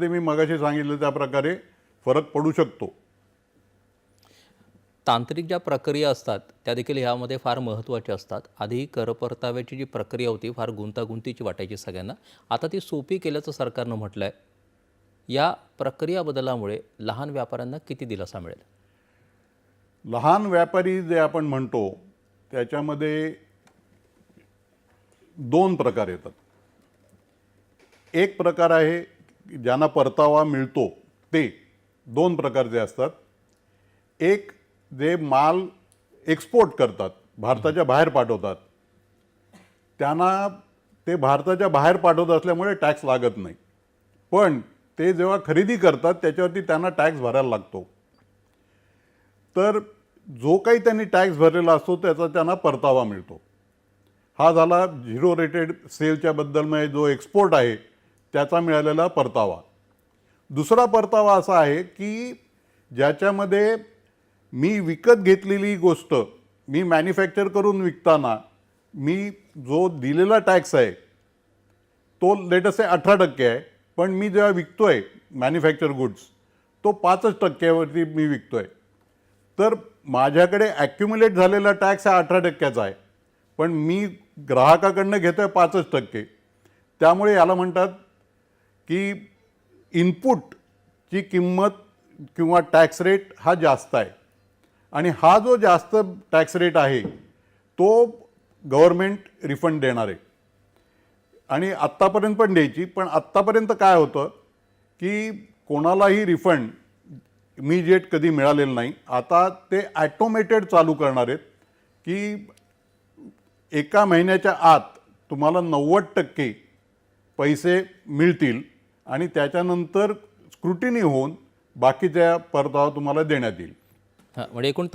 ते मी मगाशी सांगितलं त्या प्रकारे फरक पडू शकतो. तांत्रिक ज्या प्रक्रिया असतात त्या देखील ह्यामध्ये फार महत्त्वाच्या असतात. आधी कर परताव्याची जी प्रक्रिया होती फार गुंतागुंतीची वाटायची सगळ्यांना. आता ती सोपी केल्याचं सरकारनं म्हटलं आहे या प्रक्रिया बदलामुळे लहान व्यापाऱ्यांना किती दिलासा मिळेल? लहान व्यापारी जे आपण म्हणतो त्याच्यामध्ये दोन प्रकार येतात. एक प्रकार आहे ज्यांना परतावा मिळतो ते दोन प्रकारचे असतात. एक जे माल एक्सपोर्ट करतात भारताच्या बाहेर पाठवतात. त्यांना ते भारताच्या बाहेर पाठवत असल्यामुळे टॅक्स लागत नाही. पण ते जेव्हा खरेदी करतात त्याच्यावरती त्यांना टॅक्स भरायला लागतो. तर जो काही त्यांनी टॅक्स भरलेला असतो त्याचा त्यांना परतावा मिळतो. हा झाला झिरो रेटेड सेलच्याबद्दल म्हणजे जो एक्सपोर्ट आहे त्याचा मिळालेला परतावा. दुसरा परतावा असा आहे की ज्याच्यामध्ये मी विकत घेतलेली गोष्ट मी मॅन्युफॅक्चर करून विकताना मी जो दिलेला टॅक्स आहे तो लेटेस्ट आहे अठरा टक्के आहे. पण मी जेव्हा विकतो आहे मॅन्युफॅक्चर गुड्स तो पाचच टक्क्यावरती मी विकतो आहे तर माझ्याकडे ॲक्युम्युलेट झालेला टॅक्स हा अठरा टक्क्याचा आहे. पण मी ग्राहकाकडनं आहे पाचच टक्के. त्यामुळे याला म्हणतात की इनपुटची किंमत किंवा टॅक्स रेट हा जास्त आहे. आणि हा जो जास्त टॅक्स रेट आहे तो गव्हर्मेंट रिफंड देणार आहे. आणि आत्तापर्यंत पण द्यायची पण आत्तापर्यंत काय होतं की कोणालाही रिफंड इमिजिएट कधी मिळालेलं नाही. आता ते ॲटोमेटेड चालू करणार आहेत की एका महिन्याच्या आत तुम्हाला नव्वद टक्के पैसे मिळतील. आणि त्याच्यानंतर स्क्रुटिनी होऊन बाकीच्या परतावा तुम्हाला देण्यात येईल. म्हणजे एकूण